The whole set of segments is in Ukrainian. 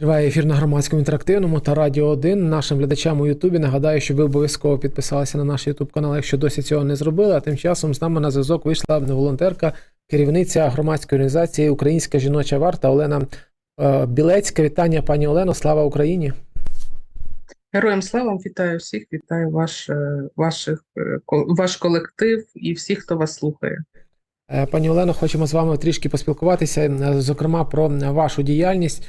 Триває ефір на громадському інтерактивному та радіо 1. Нашим глядачам у Ютубі нагадаю, що ви обов'язково підписалися на наш Ютуб канал, якщо досі цього не зробили. А тим часом з нами на зв'язок вийшла волонтерка, керівниця громадської організації Українська жіноча варта Олена е, Білецька. Вітання, пані Олено. Слава Україні! Героям слава, вітаю всіх, вітаю ваш, е, ваших, е, ваш колектив і всіх, хто вас слухає. Пані Олено, хочемо з вами трішки поспілкуватися, зокрема про вашу діяльність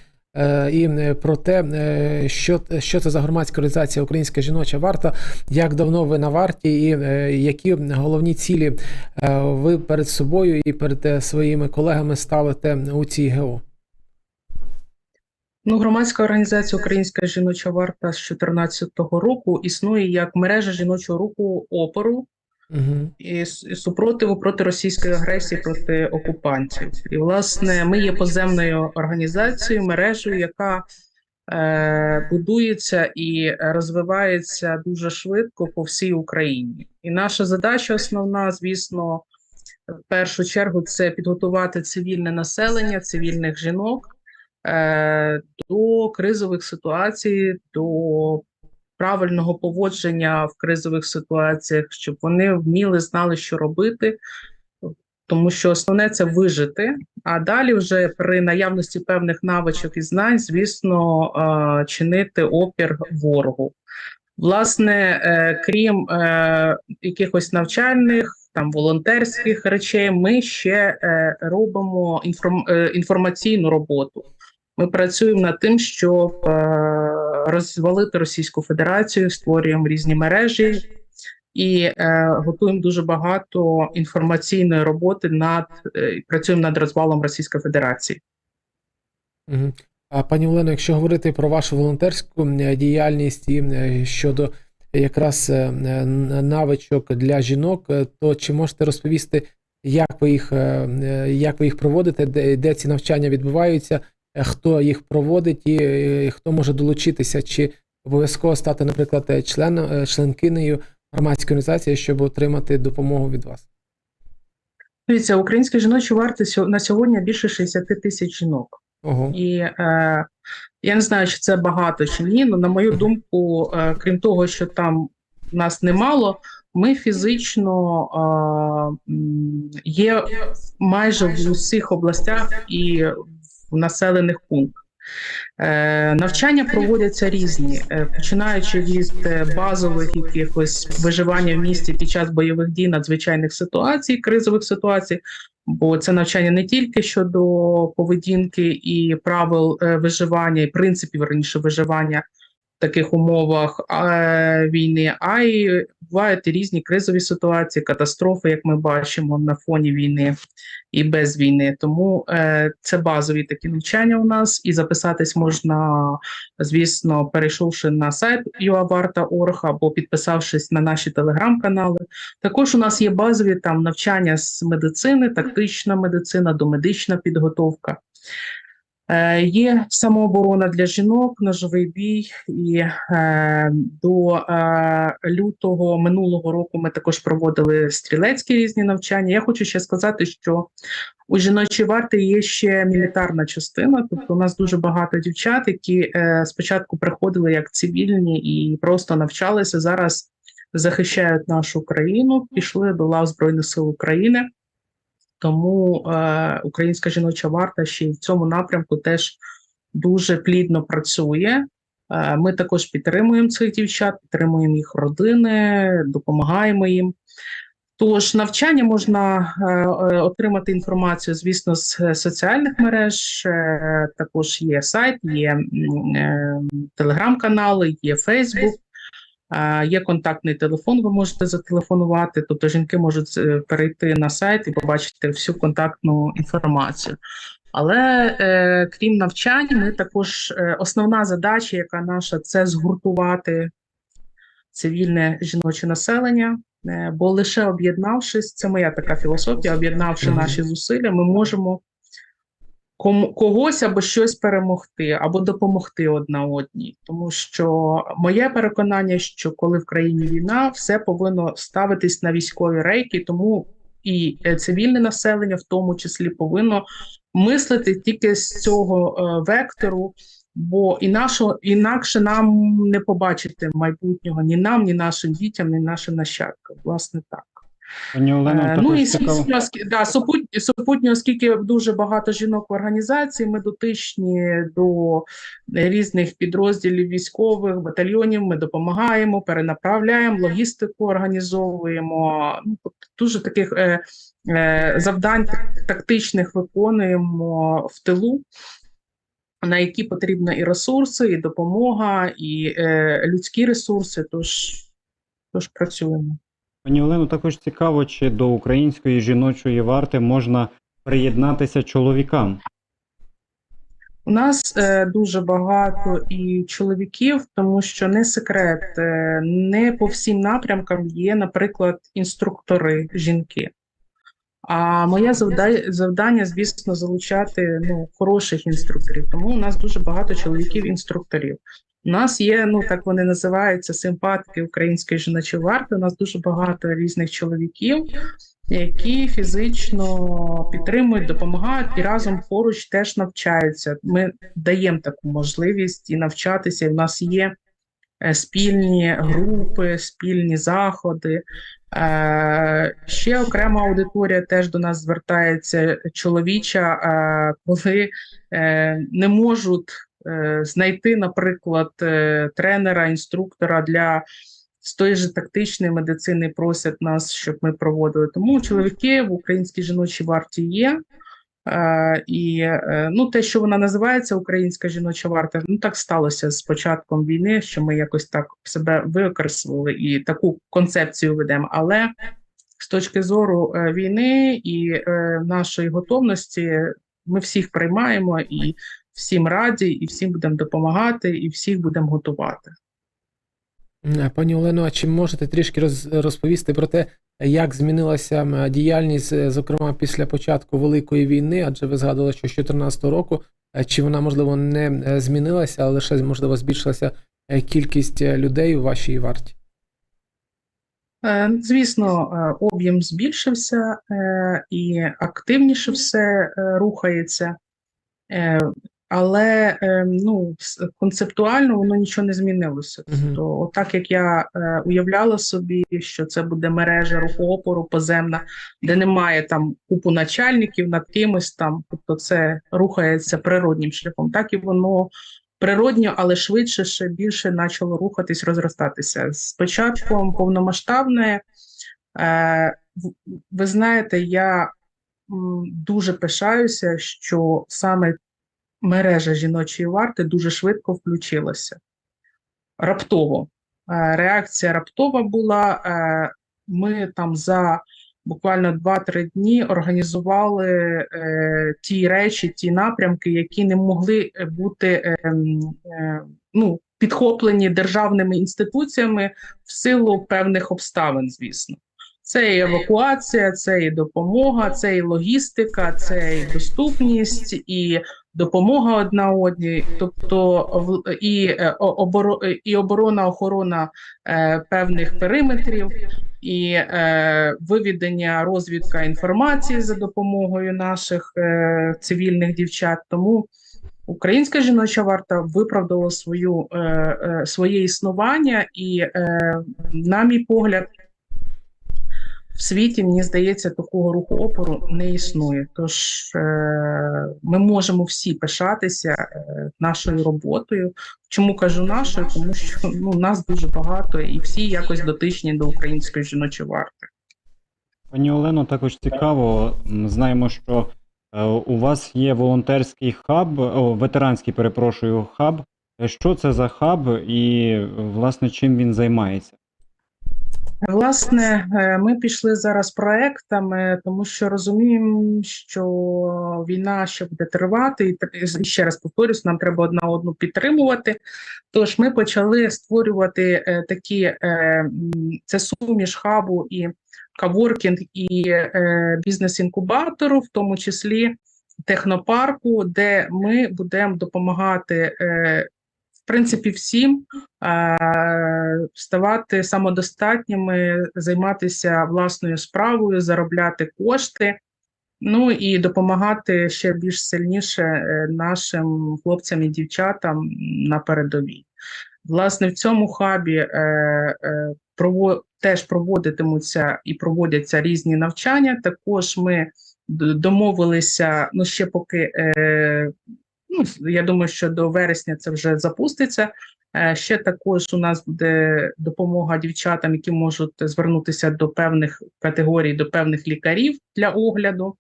і е, про те, е, що, що це за громадська організація Українська жіноча варта, як давно ви на варті, і е, які головні цілі е, ви перед собою і перед е, своїми колегами ставите у цій ГО. Ну, громадська організація Українська жіноча варта з 2014 року існує як мережа жіночого руху опору Угу. і супротиву проти російської агресії проти окупантів. І, власне, ми є поземною організацією, мережею, яка е, будується і розвивається дуже швидко по всій Україні. І наша задача основна, звісно, в першу чергу, це підготувати цивільне населення, цивільних жінок е, до кризових ситуацій, до правильного поводження в кризових ситуаціях, щоб вони вміли, знали, що робити. Тому що основне це вижити, а далі вже при наявності певних навичок і знань, звісно, чинити опір ворогу. Власне, е, крім е, якихось навчальних, там волонтерських речей, ми ще е, робимо інформаційну роботу. Ми працюємо над тим, щоб розвалити Російську Федерацію, створюємо різні мережі і е, готуємо дуже багато інформаційної роботи над е, працюємо над розвалом Російської Федерації. А пані Олено, якщо говорити про вашу волонтерську діяльність і е, щодо якраз е, навичок для жінок, е, то чи можете розповісти, як ви їх, як ви їх проводите, де, де ці навчання відбуваються, хто їх проводить і е, хто може долучитися, чи обов'язково стати, наприклад, е, членом, е, членкинею громадської організації, щоб отримати допомогу від вас? Дивіться, українські жіночі варти на сьогодні більше 60 тисяч жінок. Ого. І е, я не знаю, чи це багато чи ні. але на мою думку, е, крім того, що там нас немало, ми фізично е, є майже в усіх областях і в населених пунктах. Е, навчання проводяться різні, е, починаючи від е, базових якихось виживання в місті під час бойових дій, надзвичайних ситуацій, кризових ситуацій, бо це навчання не тільки щодо поведінки і правил виживання, і принципів раніше виживання таких умовах війни, а й бувають різні кризові ситуації, катастрофи, як ми бачимо на фоні війни і без війни. Тому е, це базові такі навчання у нас, і записатись можна, звісно, перейшовши на сайт uavarta.org або підписавшись на наші телеграм-канали. Також у нас є базові там навчання з медицини, тактична медицина, домедична підготовка. Е, Є самооборона для жінок, ножовий бій, і е, до е, лютого минулого року ми також проводили стрілецькі різні навчання. Я хочу ще сказати, що у жіночій варти є ще мілітарна частина. Тобто, у нас дуже багато дівчат, які спочатку приходили як цивільні і просто навчалися зараз. Захищають нашу країну, пішли до лав Збройних сил України. Тому е, українська жіноча варта ще й в цьому напрямку теж дуже плідно працює. Е, ми також підтримуємо цих дівчат, підтримуємо їх родини, допомагаємо їм. Тож навчання можна е, е, отримати інформацію, звісно, з е, соціальних мереж. Також є сайт, є телеграм-канали, є Фейсбук. Є контактний телефон, ви можете зателефонувати, тобто жінки можуть е, перейти на сайт і побачити всю контактну інформацію. Але е, крім навчань, ми також е, основна задача, яка наша, це згуртувати цивільне жіноче населення. Е, бо лише об'єднавшись, це моя така філософія, об'єднавши наші зусилля, ми можемо кому когось або щось перемогти, або допомогти одна одній. Тому що моє переконання, що коли в країні війна, все повинно ставитись на військові рейки, тому і е, цивільне населення, в тому числі, повинно мислити тільки з цього е, вектору Бо інакше, інакше нам не побачити майбутнього ні нам, ні нашим дітям, ні нашим нащадкам. Власне так. Пані Олено, Е, ну і цікаво. да, супутньо, супутньо, оскільки дуже багато жінок в організації, ми дотичні до різних підрозділів військових, батальйонів. Ми допомагаємо, перенаправляємо, логістику організовуємо. Ну, дуже таких е, е, завдань тактичних виконуємо в тилу. На які потрібні і ресурси, і допомога, і е, людські ресурси. Тож, тож працюємо. Пані Олено, також цікаво, чи до української жіночої варти можна приєднатися чоловікам. У нас е, дуже багато і чоловіків, тому що не секрет, е, не по всім напрямкам є, наприклад, інструктори жінки. А моє завдання, завдання, звісно, залучати ну, хороших інструкторів. Тому у нас дуже багато чоловіків-інструкторів. У нас є, ну так вони називаються, симпатики української жіночої варти. У нас дуже багато різних чоловіків, які фізично підтримують, допомагають і разом поруч теж навчаються. Ми даємо таку можливість і навчатися. І в нас є е, спільні групи, спільні заходи. Е, Ще окрема аудиторія теж до нас звертається чоловіча, е, коли е, не можуть знайти, наприклад, е, тренера, інструктора для з тої ж тактичної медицини просять нас, щоб ми проводили. Тому чоловіки в українській жіночій варті є. Е, і е, ну, те, що вона називається Українська жіноча варта, ну так сталося з початком війни, що ми якось так себе використали і таку концепцію ведемо. Але з точки зору е, війни і е, нашої готовності, ми всіх приймаємо і всім раді, і всім будемо допомагати, і всіх будемо готувати. Е, Пані Олено, а чи можете трішки роз- розповісти про те, як змінилася діяльність, е, зокрема після початку Великої війни, адже ви згадували, що з 2014 року, е, чи вона, можливо, не змінилася, а лише, можливо, збільшилася кількість людей у вашій варті? Звісно, об'єм збільшився і активніше все рухається, але е, ну, концептуально воно нічого не змінилося. Мгм. Тобто, отак як я е, уявляла собі, що це буде мережа руху опору поземна, де немає там купу начальників над кимось там, тобто це рухається природнім шляхом, так і воно. Природньо, але швидше ще більше почало рухатись, розростатися. З початком повномасштабної, е, ви знаєте, я дуже пишаюся, що саме мережа жіночої варти дуже швидко включилася. Раптово. Е, Реакція раптова була. Е, Ми там за буквально 2-3 дні організували е, ті речі, ті напрямки, які не могли бути е, м, е, ну, підхоплені державними інституціями в силу певних обставин, звісно. Це і евакуація, це і допомога, це і логістика, це і доступність, і допомога одна одній, тобто і, е, і оборона, охорона е, певних периметрів, і е, виведення розвідка інформації за допомогою наших цивільних дівчат. Тому українська жіноча варта виправдала свою, своє існування, і, на мій погляд, в світі, мені здається, такого руху опору не існує. Тож е, ми можемо всі пишатися е, нашою роботою. Чому кажу нашою? Тому що ну, нас дуже багато, і всі якось дотичні до української жіночої варти. Пані Олено, також цікаво. Знаємо, що е, у вас є волонтерський хаб, о, ветеранський, перепрошую, хаб. Що це за хаб і, власне, чим він займається? Власне, е, ми пішли зараз проектами, тому що розуміємо, що війна ще буде тривати, і ще раз повторюсь, нам треба одна одну підтримувати. Тож ми почали створювати е, такі е, це суміш хабу і каворкінг, і бізнес-інкубатору, в тому числі технопарку, де ми будемо допомагати. В принципі, всім ставати самодостатніми, займатися власною справою, заробляти кошти Ну і допомагати ще більш сильніше е, нашим хлопцям і дівчатам на передовій. Власне, в цьому хабі е, е, теж проводитимуться і проводяться різні навчання. Також ми домовилися, ну ще поки ну, я думаю, що до вересня це вже запуститься. Е, Ще також у нас буде допомога дівчатам, які можуть звернутися до певних категорій, до певних лікарів для огляду.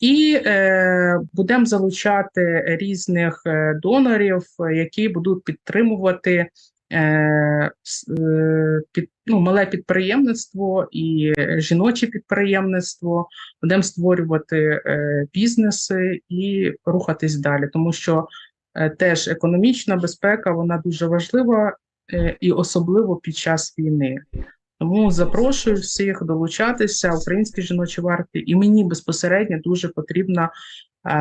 І е, будемо залучати різних е, донорів, які будуть підтримувати під, ну, мале підприємництво і жіноче підприємництво. Будемо створювати е, бізнеси і рухатись далі, тому що е, теж економічна безпека вона дуже важлива е, і особливо під час війни. Тому запрошую всіх долучатися українській жіночій варті, і мені безпосередньо дуже потрібна е,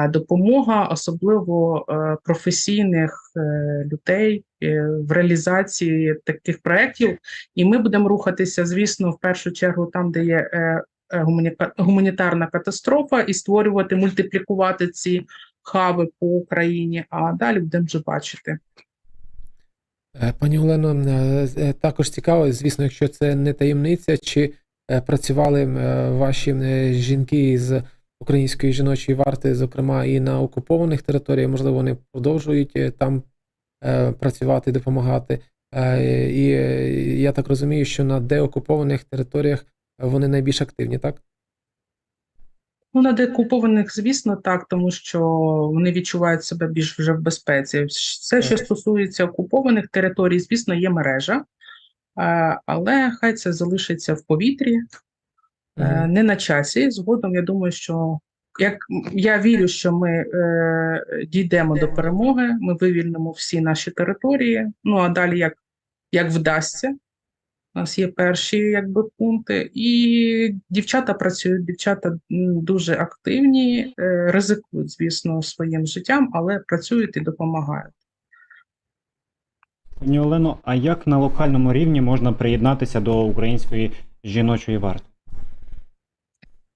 допомога, особливо е, професійних е, людей е, в реалізації таких проєктів. І ми будемо рухатися, звісно, в першу чергу там, де є е, е, гуманітарна катастрофа, і створювати, мультиплікувати ці хаби по Україні. А далі будемо вже бачити. Е, Пані Олено, е, е, також цікаво, звісно, якщо це не таємниця, чи е, працювали е, ваші е, жінки з української жіночої варти, зокрема і на окупованих територіях, можливо, вони продовжують е, там е, працювати, допомагати. Е, І я так розумію, що на деокупованих територіях вони найбільш активні, так? Ну, на деокупованих, звісно, так, тому що вони відчувають себе більш вже в безпеці. Все, що стосується окупованих територій, звісно, є мережа, але хай це залишиться в повітрі, е, не на часі. Згодом, я думаю, що як я вірю, що ми е, дійдемо до перемоги, ми вивільнимо всі наші території. Ну а далі як, як вдасться. У нас є перші якби пункти, і дівчата працюють. Дівчата дуже активні, е, ризикують, звісно, своїм життям, але працюють і допомагають. Пані Олено, а як на локальному рівні можна приєднатися до української жіночої варти?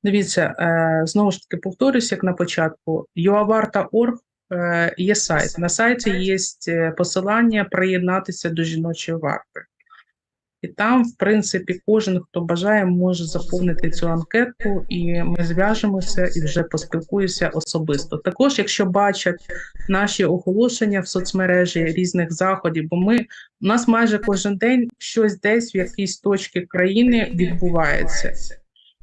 Дивіться, е, знову ж таки повторюсь, як на початку, UAVarta.org е, є сайт. На сайті є е, посилання приєднатися до жіночої варти. І там, в принципі, кожен, хто бажає, може заповнити цю анкету, і ми зв'яжемося і вже поспілкуємося особисто. Також, якщо бачать наші оголошення в соцмережі різних заходів, бо ми у нас майже кожен день щось десь в якійсь точці країни відбувається.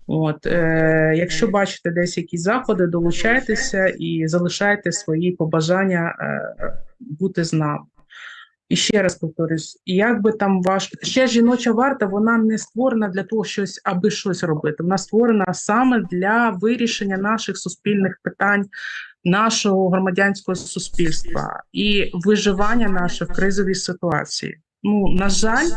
От, е, якщо бачите десь якісь заходи, долучайтеся і залишайте свої побажання е, бути з нами. І ще раз повторюсь, як би там важко, ще жіноча варта, вона не створена для того, щось, аби щось робити. Вона створена саме для вирішення наших суспільних питань, нашого громадянського суспільства і виживання наше в кризовій ситуації. Ну, на жаль,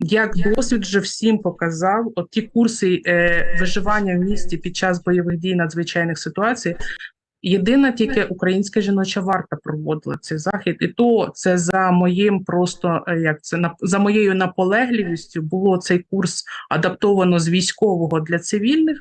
як досвід вже всім показав, от ті курси е, виживання в місті під час бойових дій надзвичайних ситуацій. Єдина тільки українська жіноча варта проводила цей захід, і то це за моїм просто е, як це за моєю наполегливістю було цей курс адаптовано з військового для цивільних,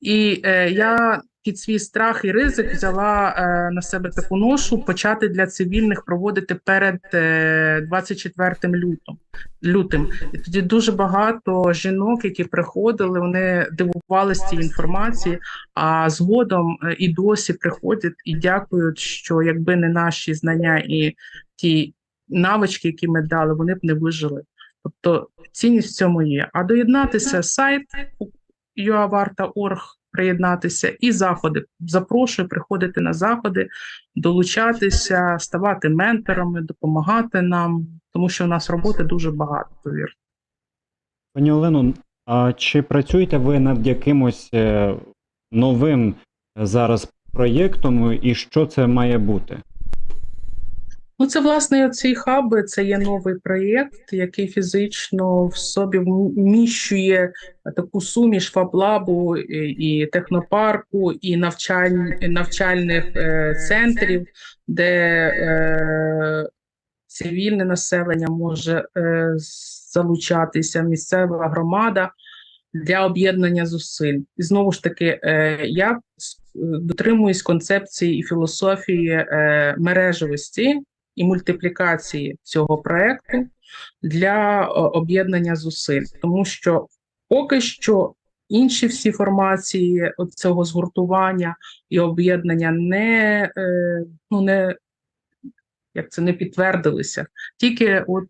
і е, я під свій страх і ризик взяла е, на себе таку ношу почати для цивільних проводити перед е, 24 лютом лютим. І тоді дуже багато жінок, які приходили, вони дивувалися цій інформації, а згодом е, і досі приходять і дякують, що якби не наші знання і ті навички, які ми дали, вони б не вижили. Тобто цінність в цьому є. А доєднатися сайт uavarta.org, приєднатися і заходи. Запрошую приходити на заходи, долучатися, ставати менторами, допомагати нам, тому що у нас роботи дуже багато. Повірте. Пані Олено, а чи працюєте ви над якимось е, новим зараз проєктом, і що це має бути? Ну, це власне ці хаби. Це є новий проєкт, який фізично в собі вміщує таку суміш фаблабу і, і технопарку, і навчаль, навчальних е, центрів, де е, цивільне населення може е, залучатися, місцева громада. для об'єднання зусиль. І знову ж таки, е, я е, дотримуюсь концепції і філософії е, мережевості і мультиплікації цього проекту для об'єднання зусиль, тому що поки що інші всі формації цього згуртування і об'єднання не, е, ну, не як це не підтвердилися. Тільки от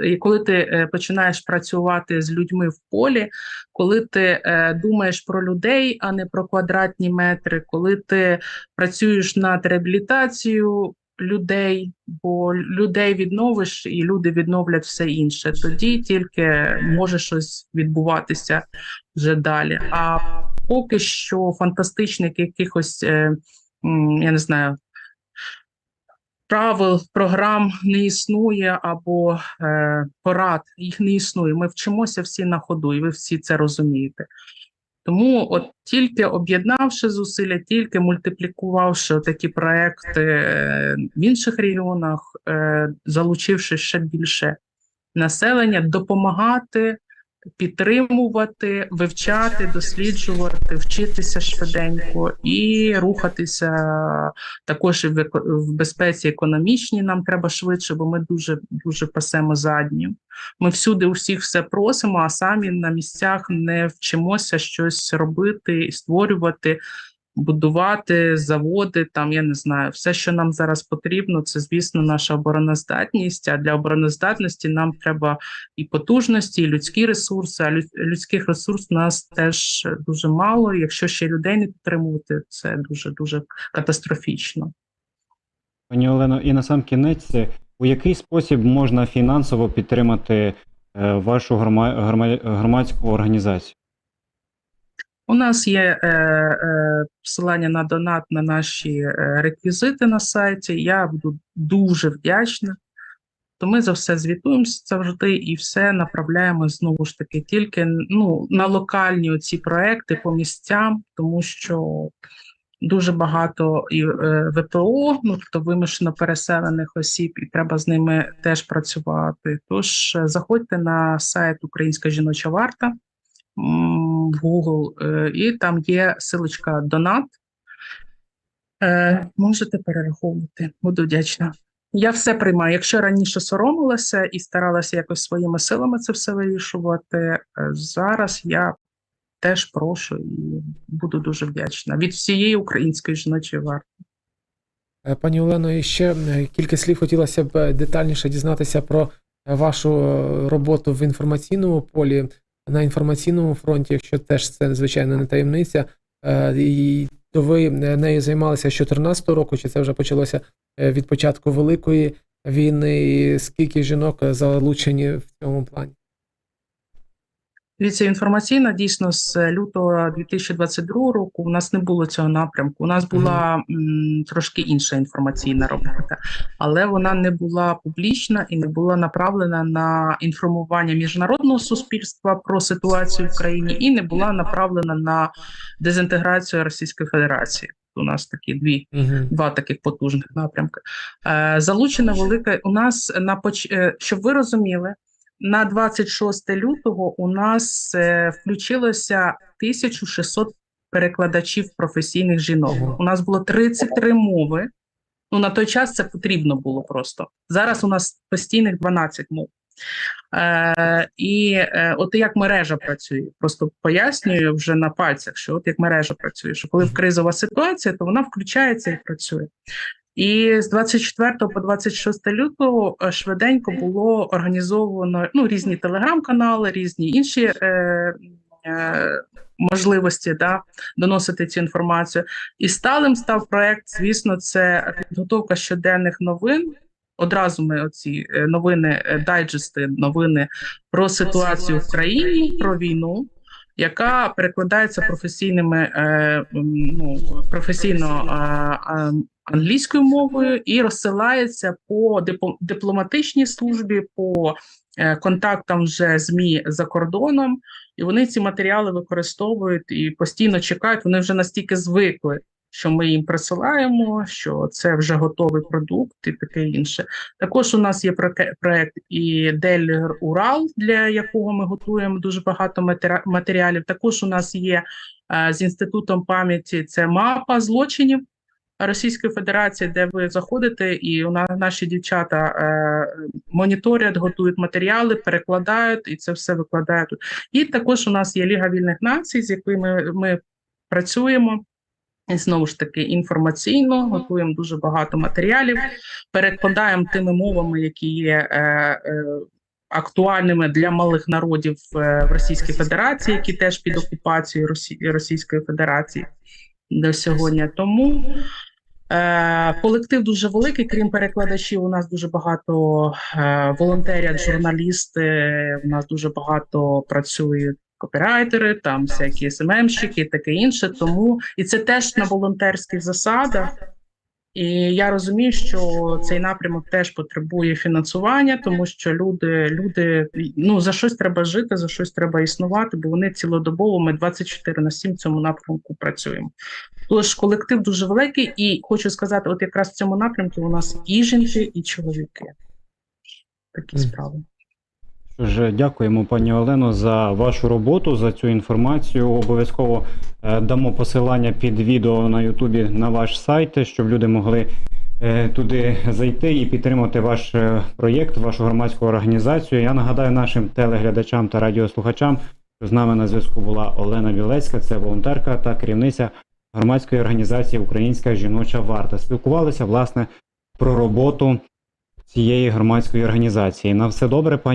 е, коли ти е, починаєш працювати з людьми в полі, коли ти е, думаєш про людей, а не про квадратні метри, коли ти працюєш над реабілітацією людей, бо людей відновиш, і люди відновлять все інше. Тоді тільки може щось відбуватися вже далі. А поки що фантастичних якихось, е, я не знаю, правил, програм не існує або е, порад їх не існує. Ми вчимося всі на ходу, і ви всі це розумієте. Тому, от тільки об'єднавши зусилля, тільки мультиплікувавши такі проекти е, в інших регіонах, е, залучивши ще більше населення, допомагати, підтримувати, вивчати, досліджувати, вчитися швиденько і рухатися також і в, безпеці економічній. Нам треба швидше, бо ми дуже дуже пасемо задню. Ми всюди усіх все просимо, а самі на місцях не вчимося щось робити і створювати, будувати заводи. Там я не знаю, все, що нам зараз потрібно, це звісно наша обороноздатність. А для обороноздатності нам треба і потужності, і людські ресурси. А людських ресурсів у нас теж дуже мало. Якщо ще людей не підтримувати, це дуже дуже катастрофічно. Пані Олено, і на сам кінець, е, у який спосіб можна фінансово підтримати е, вашу грома- грома- громадську організацію? У нас є е, е, посилання на донат на наші е, реквізити на сайті. Я буду дуже вдячна. То ми за все звітуємося завжди і все направляємо знову ж таки тільки ну, на локальні оці проекти по місцям, тому що дуже багато і е, ВПО, ну тобто вимушено переселених осіб, і треба з ними теж працювати. Тож заходьте на сайт Українська жіноча варта Google, е, і там є силочка Донат. Е, Можете перераховувати, буду вдячна. Я все приймаю. Якщо раніше соромилася і старалася якось своїми силами це все вирішувати, е, зараз я теж прошу і буду дуже вдячна від всієї української жіночої варти. Пані Олено, і ще кілька слів хотілося б детальніше дізнатися про вашу роботу в інформаційному полі, на інформаційному фронті, якщо теж це, звичайно, не таємниця. Е, І то ви е, нею займалися з 2014 року, чи це вже почалося е, від початку Великої війни? І скільки жінок залучені в цьому плані? Дивіться, інформаційна дійсно з лютого 2022 року у нас не було цього напрямку. У нас була м, трошки інша інформаційна робота, але вона не була публічна і не була направлена на інформування міжнародного суспільства про ситуацію в країні, і не була направлена на дезінтеграцію Російської Федерації. У нас такі дві Угу. два таких потужних напрямки. Е, залучена велика у нас на поч... е, щоб ви розуміли, на 26 лютого у нас е, включилося 1600 перекладачів професійних жінок. У нас було 33 мови. Ну на той час це потрібно було просто. Зараз у нас постійних 12 мов. Е, і е, от як мережа працює, просто пояснюю вже на пальцях, що от як мережа працює, що коли в кризова ситуація, то вона включається і працює. І з 24 по 26 лютого е, швиденько було організовано ну, різні телеграм-канали, різні інші е, е, можливості да, доносити цю інформацію. І сталим став проект, звісно, це підготовка щоденних новин. Одразу ми оці е, новини, дайджести, новини про ситуацію в країні, про війну, яка перекладається професійними е, ну, професійно англійською мовою і розсилається по дипломатичній службі, по е, контактам вже ЗМІ за кордоном, і вони ці матеріали використовують і постійно чекають. Вони вже настільки звикли, що ми їм присилаємо, що це вже готовий продукт і таке інше. Також у нас є проект і Дель Урал, для якого ми готуємо дуже багато матеріалів. Також у нас є е, з інститутом пам'яті це мапа злочинів. Російської Федерації, де ви заходите, і у нас наші дівчата е, моніторять, готують матеріали, перекладають і це все викладають. І також у нас є Ліга вільних націй, з якими ми працюємо. І знову ж таки інформаційно готуємо дуже багато матеріалів, перекладаємо тими мовами, які є е, е, актуальними для малих народів е, в Російській Федерації, які теж під окупацією Росі... Російської Федерації до сьогодні. Тому е, колектив дуже великий. Крім перекладачів, у нас дуже багато е, волонтерять, журналісти. У нас дуже багато працюють копірайтери, там всякі СММщики і таке інше. Тому і це теж на волонтерських засадах. І я розумію, що цей напрямок теж потребує фінансування, тому що люди, люди ну за щось треба жити, за щось треба існувати, бо вони цілодобово. Ми 24 на 7 в цьому напрямку працюємо. Тож колектив дуже великий, і хочу сказати, от якраз в цьому напрямку у нас і жінки, і чоловіки. Такі справи. Ж, дякуємо, пані Олено, за вашу роботу, за цю інформацію. Обов'язково е, дамо посилання під відео на Ютубі на ваш сайт, щоб люди могли е, туди зайти і підтримати ваш е, проєкт, вашу громадську організацію. Я нагадаю нашим телеглядачам та радіослухачам, що з нами на зв'язку була Олена Білецька, це волонтерка та керівниця громадської організації Українська жіноча варта. Спілкувалися власне про роботу цієї громадської організації. На все добре, пані.